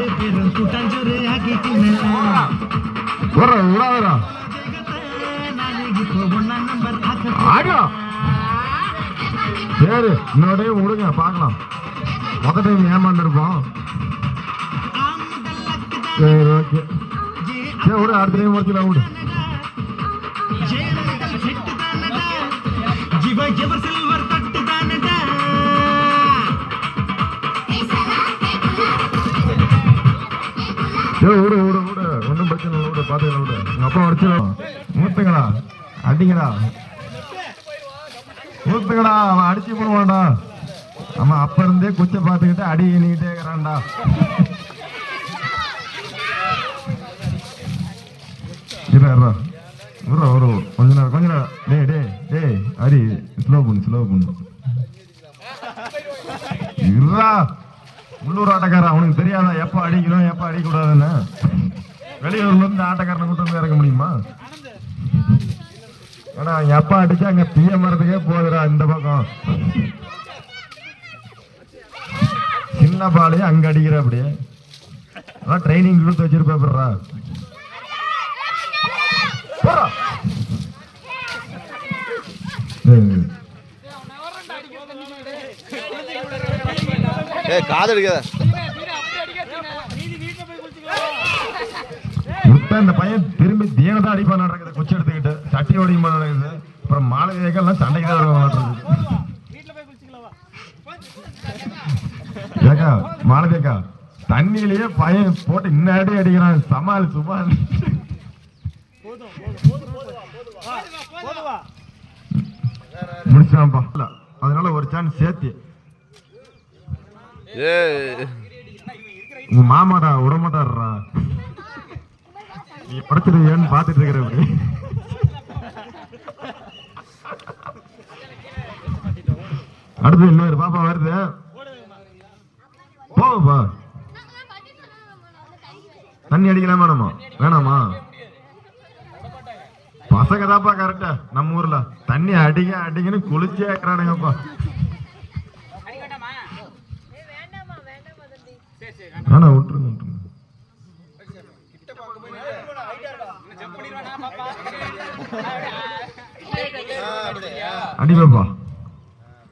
ரெண்டு பேரும் கூட்டாஞ்சோறு ஆக்கி தின்னலாம் வர விடாதடா நாளைக்கு இப்போ ஒன்னா நம்பர் ஆக்க ஆடியா சரி இன்னொடையும் விடுங்க பார்க்கலாம் மொத்த டைம் ஏமாந்துருப்போம் சரி ஓகே சரி விடு அடுத்த டைம் முடிச்சுலாம் விடு விடு விடு விடு ஒன்றும் பிரச்சனை இல்லை விடு பார்த்துக்கலாம் விடு உங்க அப்பா உடச்சிடும் ஊத்துங்கடா அடிங்கடா ஊத்துங்கடா அவன் அடிச்சு போடுவான்டா. அவன் அப்ப இருந்தே குச்ச பார்த்துக்கிட்டு அடி எண்ணிக்கிட்டே இருக்கிறான்டா. இருடா விட்றா ஒரு கொஞ்ச நேரம் கொஞ்ச நேரம். டேய் டேய் டேய் ஹரி ஸ்லோ பண்ணு ஸ்லோ பண்ணு. இருடா. உள்ளூர் ஆட்டக்காரன் அவனுக்கு தெரியாதா? எப்ப அடிக்கணும் எப்ப அடிக்கக்கூடாதுன்னு? வெளியூர்ல இருந்து ஆட்டக்காரனை கூட்டு வந்து இறக்க முடியுமா? ஏன்னா அவங்க எப்ப அடிச்சா அங்க தீய மரத்துக்கே போகுதுடா இந்த பக்கம். சின்ன பாலையே அங்க அடிக்கிற அப்படி அதான் ட்ரைனிங் கொடுத்து வச்சிருப்பா சரி ஏ காது அடிக்காத. விட்டா இந்த பையன் திரும்பி தீன தான் அடிப்பான் நடக்குது. குச்சி எடுத்துக்கிட்டு சட்டி ஓடிமா நடக்குது. அப்புறம் மாலை எல்லாம் சண்டைக்கு தான் வருவான் ஏக்கா மாலதேக்கா தண்ணியிலேயே பையன் போட்டு இன்ன அடி அடிக்கிறான். சமாளி சும்மா முடிச்சான்ப்பா அதனால ஒரு சான்ஸ் சேர்த்து. ஏ. மாமாடா விடமாட்டாடுறா நீ படைச்சிருவியான்னு பாத்துட்டு இருக்கிற அப்படி. அடுத்து இன்னொரு பாப்பா வருது. போப்பா தண்ணி அடிக்கலாம் வேணாமா வேணாமா? பசங்க தான்ப்பா கரெக்டா நம்ம ஊர்ல தண்ணி அடிக்க அடிக்கன்னு குளிச்சே இருக்கிறானுங்கப்பா வேணாம் விட்டுருங்க விட்டுருங்க. அடிப்பா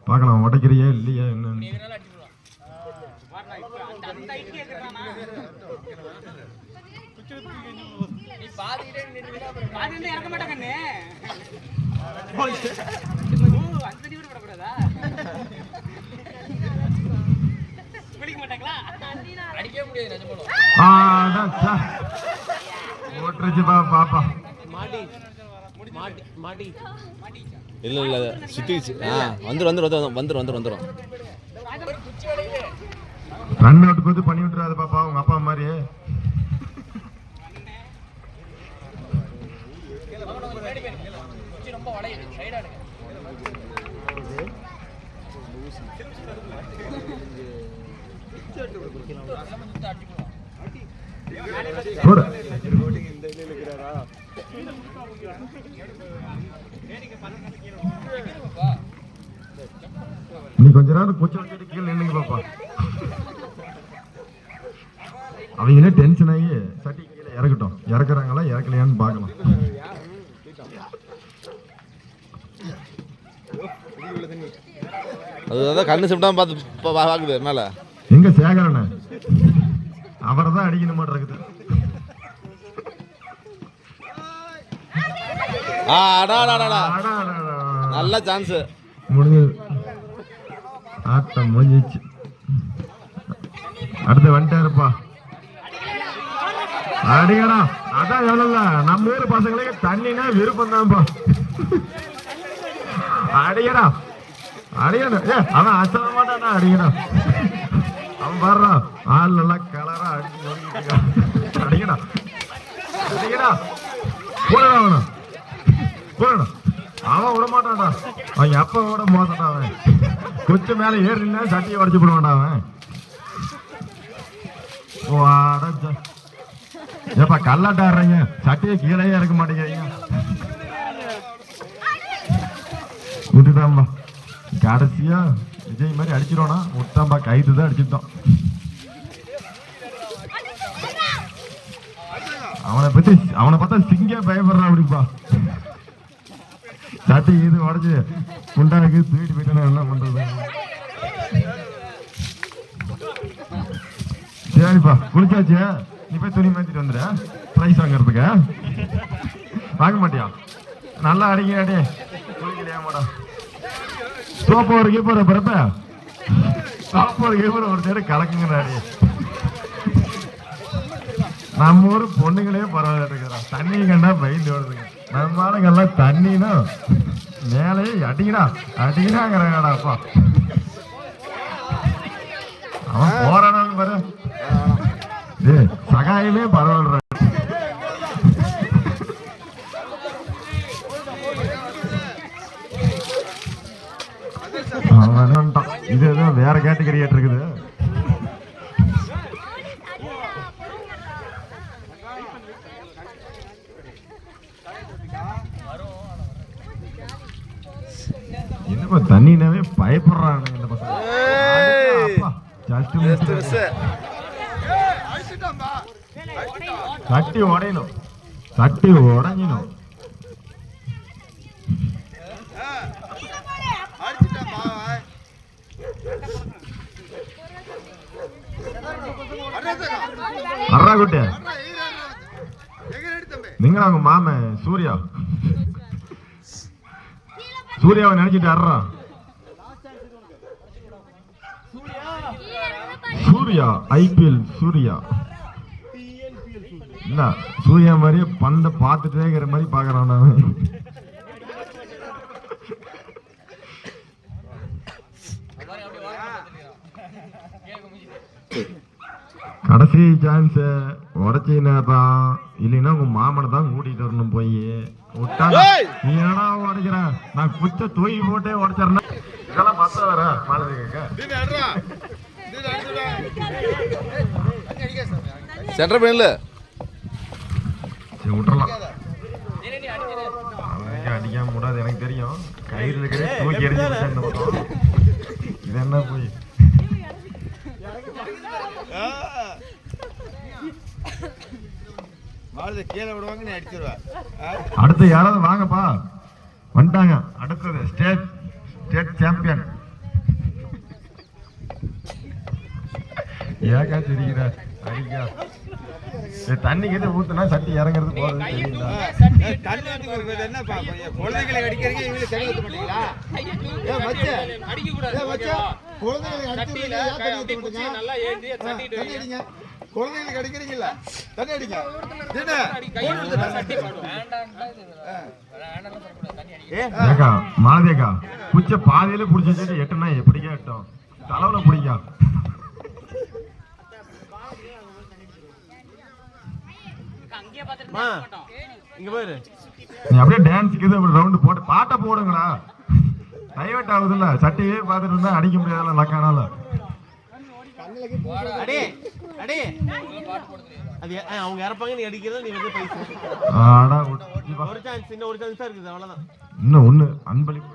பார்க்கலாம் உடைக்கிறியா இல்லையா என்னன்னு இறக்க மாட்டாங்கண்ணே அந்த கூட விடக்கூடாதா பிடிக்க மாட்டாங்களா அடிக்கவே முடியாது நிஜமாலும் ஆடா, சா. ஓட்டுருச்சுப்பா பாப்பா. இல்ல இல்ல சுத்திச்சு ஆ வந்துரும் வந்துரும் வந்துரும் வந்துரும் வந்துரும் ரன் அவுட் கொடுத்து பண்ணி விட்டுறாது பாப்பா உங்க அப்பா மாதிரி. ரொம்ப நீ கொஞ்ச நேரம் குச்சி வச்சுட்டு கீழே நின்னுங்க பாப்பா. அவங்களே டென்ஷன் ஆகி சட்டி கீழே இறக்கட்டும். இறக்குறாங்களா இறக்கலையான்னு பார்க்கலாம். அதுதான் கண்ணு சிமிட்டாம பார்த்து பார்க்குது என்னால. எங்க சேகரண்ண? அவரை தான் அடிக்கணும் மாட்டிருக்குது ஆ அடா அடா, அடா, அடா. அடா, அடா, அடா. நல்ல சான்ஸ் முடிஞ்சது. ஆட்டம் முடிஞ்சிச்சு அடுத்து வந்துட்டாருப்பா அடிக்கடா அதான் எவ்வளவு நம்ம ஊர் பசங்களுக்கு தண்ணினா விருப்பம் தான்ப்பா அடிக்கடா அடிக்கணும் ஏ அவன் அசல மாட்டானா அடிக்கடா அவன் வர்றான் ஆள் நல்லா கலரா அடிச்சு அடிக்கடா அடிக்கடா போடா அவனை. போடா. அவன் விட மாட்டான்டா. அவன் எப்ப விட மோசடா அவன். கொஞ்சம் மேல ஏறினா சட்டியை உடச்சு போடுவான்டா அவன். வாடா. ஏப்பா கல்லாட்டாடுறீங்க சட்டியை கீழே இறக்க மாட்டேங்கிறீங்க. விட்டுட்டாம்பா கடைசியா விஜய் மாதிரி அடிச்சிருவானா? விட்டாம்பா கைது தான் அடிச்சிருந்தோம் அவனை பத்தி அவனை பார்த்தா சிங்க பயப்படுறான் அப்படிப்பா. சட்டி இது உடச்சு குண்டானுக்கு தூக்கிட்டு போயிட்டு எல்லாம் பண்றது. சரிப்பா குளிச்சாச்சு. நீ போய் துணி மாத்திட்டு வந்துடு. ப்ரைஸ் வாங்குறதுக்கு. வாங்க மாட்டியா? நல்லா அடிங்க அடி குளிக்கலையா மேடம் சோப்பு ஒரு கீப்பர் பிறப்ப சோப்பு ஒரு கீப்பர் ஒரு சைடு கலக்குங்க நம்ம ஊர் பொண்ணுங்களே பரவாயில்ல இருக்கிறோம் தண்ணி கண்டா பயந்து ஓடுதுங்க நம்ம ஆளுங்கெல்லாம் தண்ணினா மேலேயே அடிக்கடா அடிக்கடாங்கிறாங்கடா அப்பா அவன் போறானாலும் பாரு சகாயமே பரவாயில்ல கேட்டகரி இருக்குது என்னப்பா தண்ணினாவே பயப்படுறானுங்க இந்த பசங்க. சட்டி உடையணும். சட்டி உடைஞ்சிடும் அறா குட்டி நீங்க அவங்க மாமன் சூர்யா சூர்யாவை நினைச்சிட்டு அறா சூர்யா ஐபிஎல் சூர்யா. இல்ல சூர்யா மாதிரியே பந்த பார்த்துட்டே இருக்கிற மாதிரி பாக்குறான் நான். கடைசி சான்ஸ் உடச்சினா தான் இல்லைன்னா உங்க மாமனை தான் கூட்டிட்டு வரணும் போய். நீ என்னடா உடைக்கிற நான் குச்ச தூக்கி போட்டே உடைச்சிடறேன் இதெல்லாம் மத்த வர மாலதி கேட்க சென்டர் பண்ணல சரி விட்டுறலாம். அடிக்காம கூடாது எனக்கு தெரியும். கயிறு இருக்கிற தூக்கி எறிஞ்சு இது என்ன போய்? கீழே விடுவாங்க நீ அடுத்து யாராவது வாங்கப்பா. வந்துட்டாங்க. அடுத்தது ஸ்டேட் ஸ்டேட் சாம்பியன் ஏக்கா அடிக்கா ஏய், தண்ணி கிட்ட ஊத்துனா சட்டி இறங்குறது போறது தெரியல தண்ணி என்ன குழந்தைகளை அடிக்கிறீங்க இவங்களுக்கு தண்ணி ஊத்த மாட்டீங்களா? ஏன் மச்ச. அடிக்க கூடாது ஏன் மச்ச. குழந்தைகளை சட்டியில அடிக்கிறீங்க ஏன் தண்ணி அடிங்க. ஏக்கா மாலதியக்கா குச்ச பாதியில புடிச்சு எட்டுனா எப்படிக்கா எட்டும் தலைவுல பிடிக்கா? இங்க பாரு. நீ அப்படியே டான்ஸுக்கு இது ரவுண்டு போட்டு பாட்டை போடுங்கடா. டைவர்ட் ஆகுதுல்ல? சட்டியே பார்த்துட்டு இருந்தா அடிக்க முடியாதுல்ல லக்கானால அவங்க இறப்பாங்க நீ அடிக்கிறது நீ வந்து ஆடா. ஒரு சான்ஸ் இன்னும் ஒரு சான்ஸ் தான் இருக்குது அவ்வளவுதான். இன்னும் ஒண்ணு அன்பளிப்பு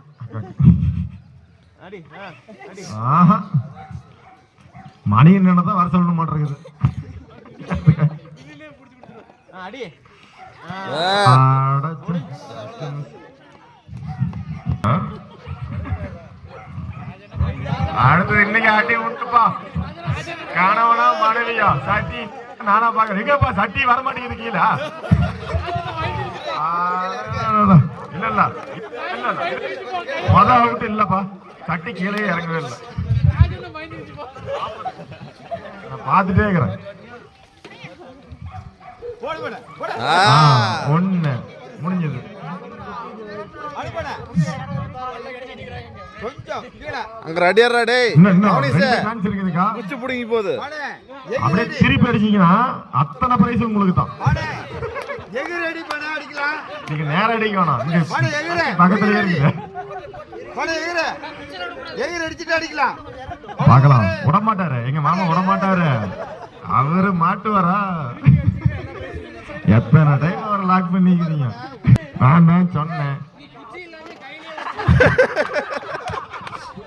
அடி ஆஹா. மணி என்னன்னா தான் வர சொல்ல மாட்டேங்குது அடி. ஆ, அடுத்தது இன்னைக்கு ஆட்டி விட்டுப்பா கணவனா மனைவியா சட்டி நானா பாக்குறேன் எங்கப்பா சட்டி வர மாட்டேங்குது கீழே இல்ல இல்ல இல்ல இல்ல மொத அவுட் இல்லப்பா சட்டி கீழே இறங்கவே இல்லை பார்த்துட்டே இருக்கிறேன் போடு ஒண்ணு முடிஞ்சது கொஞ்சம் அங்க ரெடியாரா டேய். குச்சி புடிங்கி போகுது. பாடு அப்படியே திருப்பி அடிச்சீங்கன்னா அத்தனை பிரைஸ் உங்களுக்கு தான். எகிரி அடி பண்ண அடிக்கலாம். நீங்க நேரம் அடிக்க வேணாம். எகிரி. எகிரி அடிச்சுட்டு அடிக்கலாம். பார்க்கலாம். விட மாட்டாரு எங்க மாமா விட மாட்டாரு அவரு மாட்டுவாரா? எத்தனை டைம் அவரை லாக் பண்ணிக்கிறீங்க? நான் தான் சொன்னேன்.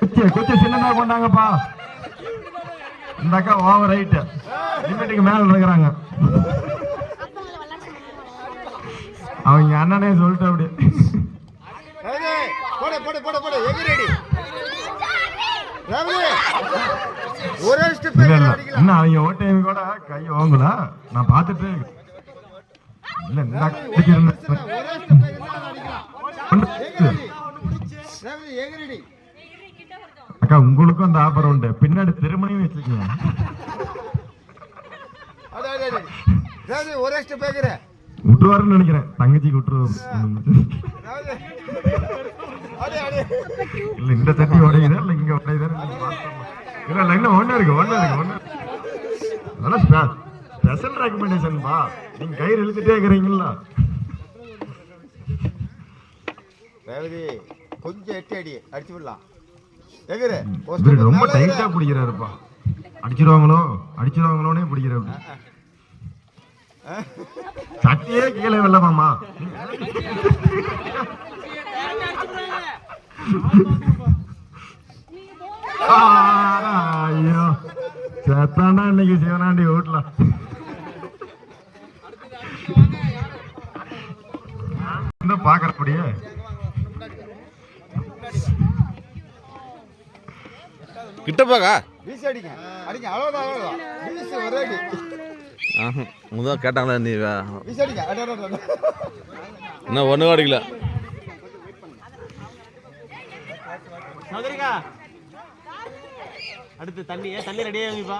குச்சி குச்சி சின்னதா கொண்டாங்கப்பா. இந்த அக்கா ஓவர் ரைட் லிமிட்டுக்கு மேல இருக்கிறாங்க. அவங்க அண்ணனே சொல்லிட்டு அப்படியே. ரவி, போடு போடு போடு போடு. எகிரடி ரவி ஒரே ஸ்டெப் இல்ல இல்ல. அடிக்கலாம். இன்னும் அவங்க ஓட்டையும் கூட கை வாங்கல நான் பார்த்துட்டு இல்ல இந்த அடிக்கிறேன். அக்கா உங்களுக்கும் அந்த ஆஃபர் உண்டு. பின்னாடி திருமணியும் வச்சுக்கோங்க ஒரே எகிற விட்டுருவாருன்னு நினைக்கிறேன். தங்கச்சிக்கு விட்டுருவாரு இல்ல இந்த சட்டி உடையுதா? இல்ல இங்க உடையுதா? இல்ல இல்ல இன்னும் ஒண்ணு இருக்கு ஒண்ணு இருக்கு ஒண்ணு அதெல்லாம் ஸ்பெஷல் ரெக்கமெண்டேஷன் பா. நீங்க கயிறு இழுத்துட்டே இருக்கிறீங்களா ரவி கொஞ்சம் எட்டி அடி அடிச்சு விடலாம். ரொம்ப டைட்டா பிடிக்கிறாருப்பா. அடிச்சிருவாங்களோ? அடிச்சிருவாங்களோனே பிடிக்கிறாரு. சட்டியே கீழே வெள்ளமாமா ஐயோ சேத்தாண்டா இன்னைக்கு சிவனாண்டி வீட்டுல பாக்குறப்படியே கிட்ட போக்கா வீசி அடிங்க. அடிங்க அவ்வளோதான் அவ்வளோதான் வீசி ஒரே அடி. ஆஹா முதல் கேட்டாங்களா நீ வீசி அடிங்க. அட அட, அட, அட. இன்னும் ஒன்றும் அடிக்கல. சௌதரிக்கா அடுத்து தண்ணி ஏன் தண்ணி ரெடியாக வைப்பா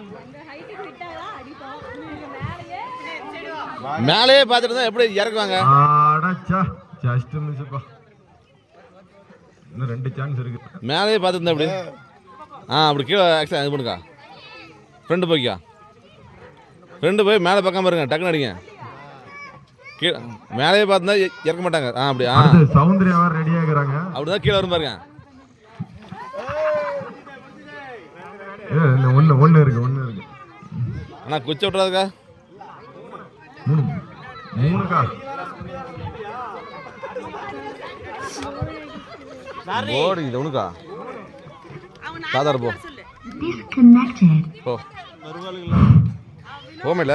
மேலேயே பார்த்துட்டு தான் எப்படி இறக்குவாங்க? ஜஸ்ட் மிஸ்ப்பா இன்னும் ரெண்டு சான்ஸ் இருக்கு. மேலேயே பார்த்துருந்தா எப்படி? ஆ அப்படி கீழே ஆக்சுவலாக இது பண்ணுக்கா. ஃப்ரெண்டு போய்க்கா. ஃப்ரெண்டு போய் மேலே பார்க்காம இருங்க டக்குன்னு அடிங்க. கீழே மேலேயே பார்த்துருந்தா இ- இறக்க மாட்டாங்க. ஆ அப்படி ஆ. அடுத்து சௌந்தர்யாவா ரெடி ஆகுறாங்க. அப்படி தான் கீழே வரும் பாருங்க. ஒண்ணு ஒண்ணு இருக்கு ஒண்ணு இருக்கு. அண்ணா குச்சி விட்றாதுக்கா மூணு மூணுக்கா போடு இது உனக்கா? சாதார போ. Disconnected. போ. போமேல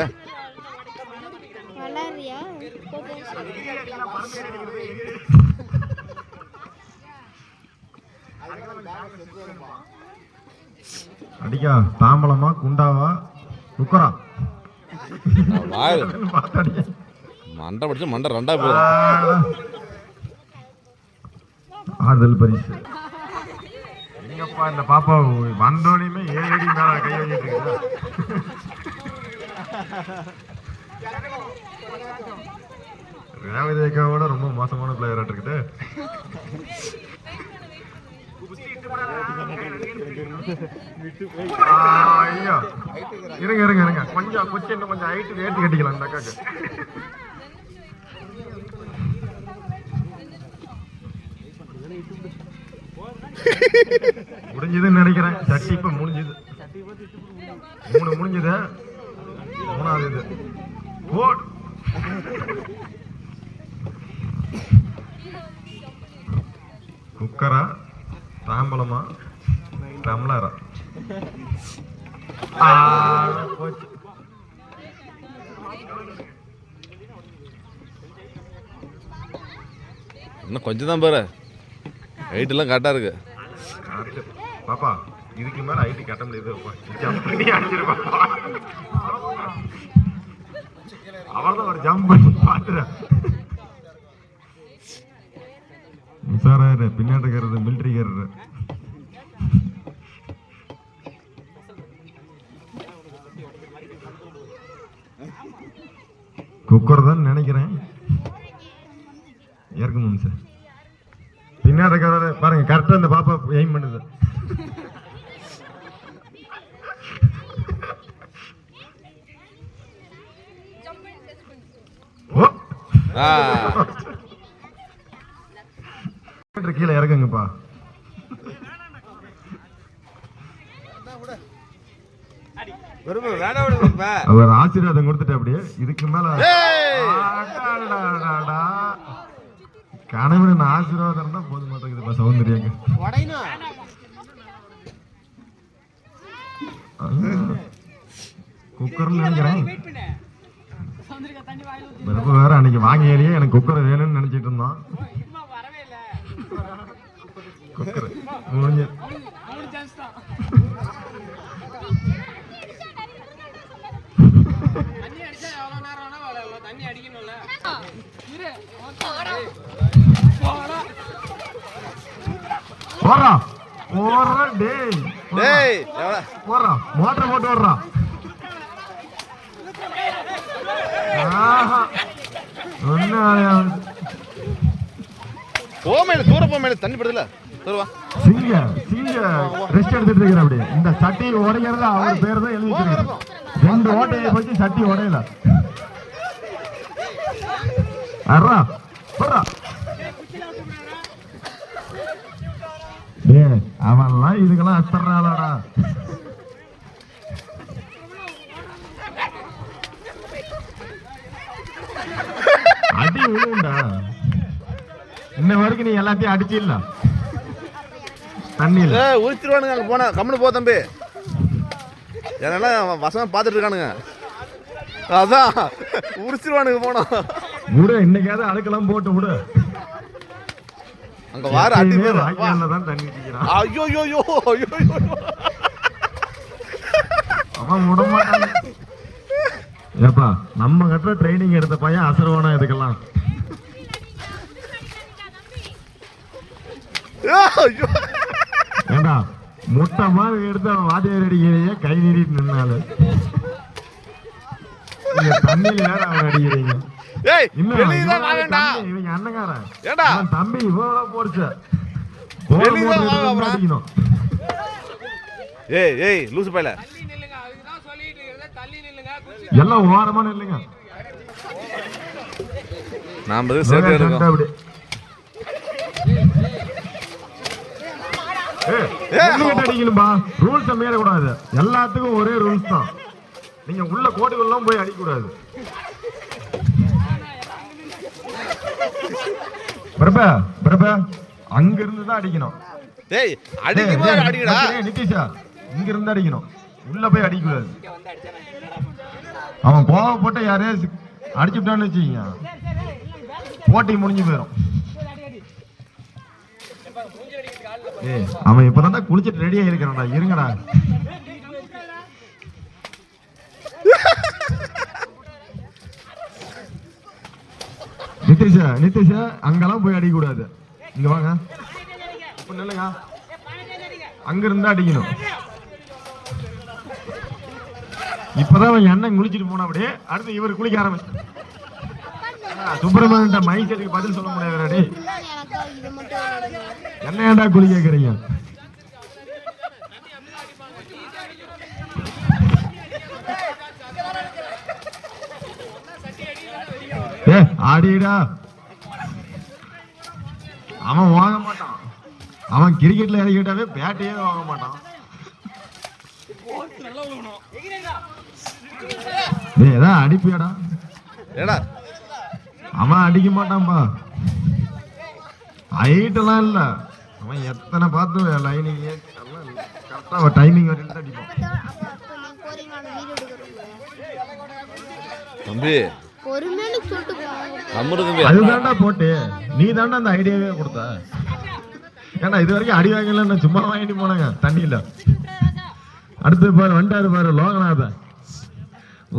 வளரியா அடிக்கா தாம்பளமா குண்டாவா? அடிக்க மண்டை படிச்சு மண்டை ரெண்டா போயிடும் ஆறுதல் பரிசு. அப்பா இந்த பாப்பா வந்தோடனே ஏழு அடி மேல கை வச்சிட்டு ரேவதி அக்காவோட ரொம்ப மோசமான பிளேயர் இருக்குது ஐயா. இருங்க இருங்க இருங்க. கொஞ்சம் குச்சி இன்னும் கொஞ்சம் ஹைட்டு ஏற்றி கட்டிக்கலாம் இந்த அக்காக்கு. சட்டி இப்ப முடிஞ்சது. மூணு முடிஞ்சது. மூணாவது இது. போட். குக்கரா? தாம்பலமா? டம்ளரா? போச்சு. இன்னும் கொஞ்சம் தான் பாரு ஹைட்டெல்லாம் கரெக்டாக இருக்கு. பாப்பா இதுக்கு மேல ஐடி கட்ட முடியாது. ஜம்ப் பண்ணி அடிச்சிருப்பா. அவர்தான் ஒரு ஜம்ப் பண்ணி பாத்துறேன் உஷாராரு பின்னாடி இருக்கிறது குக்கர் தான் நினைக்கிறேன். ஏற்கணும் சார். பின்னாடி பாருங்க கரெக்டா இந்த பாப்பா எய்ம் பண்ணுது ஓ ஆ மீட்டர் கீழே இறங்குங்கப்பா. அவர் ஆசீர்வாதம் கொடுத்துட்டு அப்படியே இதுக்கு மேல. கணவன் ஆசீர்வாதம் இருந்தா போது மாட்டேங்குதுப்பா சௌந்தர்யாங்க. குக்கர்னு நினைக்கிறேன் பிரபு வேற அன்னைக்கு வாங்கியாலேயே எனக்கு குக்கர் வேணும்னு நினைச்சிட்டு இருந்தான். குக்கர். முடிஞ்சு. தண்ணி அடிச்சா எவ்வளவு நேரம் வேணா விளையாடலாம் தண்ணி அடிக்கணும்ல இரு போறா போறா டேய் டேய் எவ்வளோ? போறா மோட்டர் போட்டு வர்றா போமையில தூர போமையில தண்ணி படுதுல. தூரவா சிங்க சிங்க. ரெஸ்ட் எடுத்துட்டு இருக்கிற அப்படி இந்த சட்டி உடைக்கிறது அவர் பேர் தான் எழுதி ரெண்டு ஓட்டையை போச்சு சட்டி உடையல. அறா போறா அவன்லாம் இதுக்கெல்லாம் அத்தர்றாளாடா அடி விழுண்டா இன்ன வரைக்கும் நீ எல்லாத்தையும் அடிச்சிடல. தண்ணியில். உரிச்சிருவானுங்க அங்கே போனா. கம்முனு போ தம்பி. என்னெல்லாம் வசமாக பார்த்துட்டு இருக்கானுங்க. அதான். உரிச்சிருவானுங்க போனோம் விடு இன்னைக்காவது அழுக்கெல்லாம் போட்டு விடு. அங்க வார அடி பேர் தான் தண்ணி குடிக்கிறான். ஐயோ ஐயோ ஐயோ ஐயோ. அவன் விட மாட்டான். ஏப்பா நம்ம கட்டுற ட்ரைனிங் எடுத்த பையன் அசரவானா இதுக்கெல்லாம் ஐயோ ஏண்டா முட்டை மாதிரி எடுத்து அவன் வாத்தியார் அடிக்கிறையே கை நீட்டிட்டு நின்னாலு. தண்ணியில வேற அவன் அடிக்கிறீங்க? ஏய் இன்னும் வெளியே தான் இவன் வாங்கண்டா தம்பி, இவங்க அண்ணங்காரன் ஏண்டா? அவன் தம்பி இவ்வளவு போடுச்சு. ஏய் ஏய் லூசு பையல. எல்லாம் ஓரமா நில்லுங்க. நாம சேர்த்து எடுக்கோம் அப்படி ஏய், அடிக்கணும்பா ரூல்ஸ் மீறக்கூடாது. எல்லாத்துக்கும் ஒரே ரூல்ஸ் தான். நீங்க உள்ள கோட்டுக்குள்ள போய் அடிக்கக்கூடாது. பிரபா பிரபா அங்க இருந்து தான் அடிக்கணும் ஏய் அடிக்கும் போது அடிக்கடா. ஏய், நிதிஷா இங்க இருந்து அடிக்கணும். உள்ள போய் அடிக்கக்கூடாது. அவன் கோவப்பட்டு யாரையாவது அடிச்சுட்டான்னு வச்சுக்கீங்க. போட்டி முடிஞ்சு போயிடும் ஏய் அவன் இப்பதான் குளிச்சிட்டு ரெடியா இருக்கிறான்டா இருங்கடா. நிதிஷா நிதிஷா அங்கெல்லாம் போய் அடிக்க கூடாது இங்க வாங்க. நில்லுங்க. அங்க இருந்தா அடிக்கணும். இப்பதான் அவன் எண்ணெய் குளிச்சிட்டு போனா அப்படியே அடுத்து இவர் குளிக்க ஆரம்பிச்சு சுப்பிரமணியன் மைக்கேட்டுக்கு பதில் சொல்ல முடியாது என்ன ஏன்டா குழி கேக்குறீங்க? ஏ ஆடிடா அவன் வாங்க மாட்டான். அவன் கிரிக்கெட்ல இறக்கிட்டாவே பேட்டையே வாங்க மாட்டான். ஏய் அடிப்பியாடா? ஏடா அவன் அடிக்க மாட்டான்பா. ஹைட்டெல்லாம் இல்ல. அவன் எத்தனை பார்த்து லைனிங் கரெக்டாக டைமிங் வரையும் தான் அடிப்பான். தம்பி. அதுதான்டா போட்டு. நீ அந்த ஐடியாவே கொடுத்த. ஏன்னா இது வரைக்கும் அடி வாங்கல நான் சும்மா வாங்கிட்டு போனாங்க. தண்ணியில. அடுத்து பாரு வண்டாரு பாரு லோகநாதன்.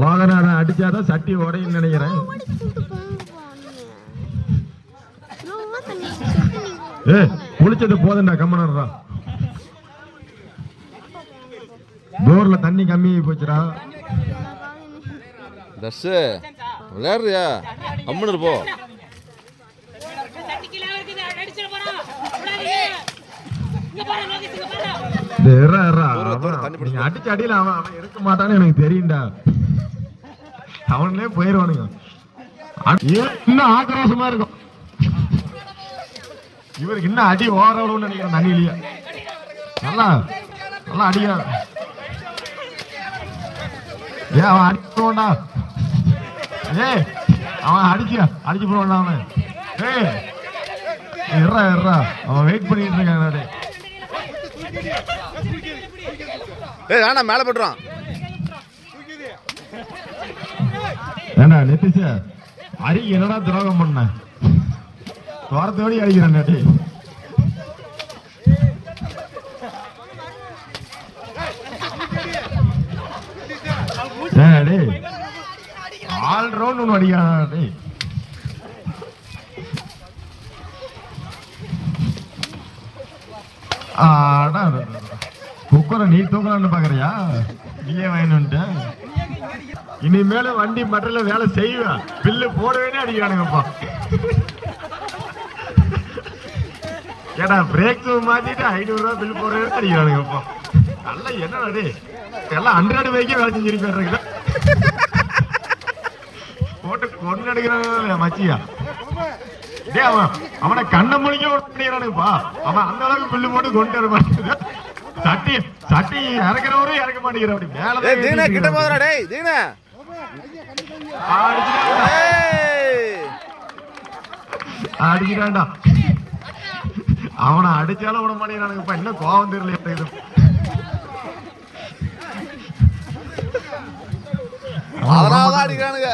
லோகநாதன் அடிச்சாதான் சட்டி உடையும் நினைக்கிறேன் சொல்லிட்டு போங்கப்பா நீங்க ஸ்லோவா தண்ணி சொல்லிட்டு நீங்க ஏ குளிச்சது போதும்டா கம்மனர்றா போர்ல தண்ணி கம்மியாகி போச்சுடா. தர்ஷு விளையாடுறியா? கம்முன்னு இருப்போ. இந்த இறா, இறா. தூரம், தூரம், அவன் தண்ணி பிடிச்சு நீங்க அடிச்ச அடியில அவன் அவன் இருக்க மாட்டான்னு எனக்கு தெரியும்டா. அவன்லயே போயிருவானுங்க. இன்னும் ஆக்ரோஷமா இருக்கும். இவருக்கு இன்னும் அடி ஓரளவுன்னு நினைக்கிறேன் தண்ணியிலேயே நல்லா நல்லா அடியா. ஏ அவன் அடிச்சுடா ஏய் அவன் அடிச்சு அடிச்சு போடுவான்டா அவன். ஏய் இறா இறா அவன் வெயிட் பண்ணிட்டு இருக்கான் டேய் ஏய் வேணாம் மேலே போட்டுறான். ஏண்டா நிதிஷ அரி என்னடா துரோகம் பண்ண? துரத்தோடி அடிக்கிறேன் டேய் ஏன் டேய். ஆல் ரவுண்ட் ஒன்று அடிக்கிறான் டேய். ஆடா குக்கரை நீ தூக்கலாம்னு பாக்குறியா? நீயே வாங்கிட்டு இனிமேல வண்டி மட்டல வேலை செய்வேன் பில்லு போடவே அடிக்கிறானுங்கப்பா. ஏடா பிரேக் மாத்திட்டு ஐநூறு ரூபாய் பில் போடவே அடிக்கிறானுங்கப்பா நல்ல என்னடா டேய் எல்லாம் ஹண்ட்ரட் பைக்கே வேலை செஞ்சிருப்பாரு போட்டு கொண்டு அடிக்கிறாங்க மச்சியா. டேய் அவன் அவனை கண்ண மொழிக்க பண்ணிக்கிறானுப்பா அவன் அந்த அளவுக்கு பில்லு போட்டு கொண்டு வர மாட்டேங்குது. சட்டி சட்டி இறக்குறவரும் இறக்க மாட்டேங்கிற அப்படி மேல தீனா கிட்ட போதுடா டேய் தீனா. அடிக்கிறான்டா அவனை அடிச்சாலும் விட மாட்டேங்கிறானுங்கப்பா இன்னும் கோவம் தெரியல இது. அதனால அடிக்கிறானுங்க.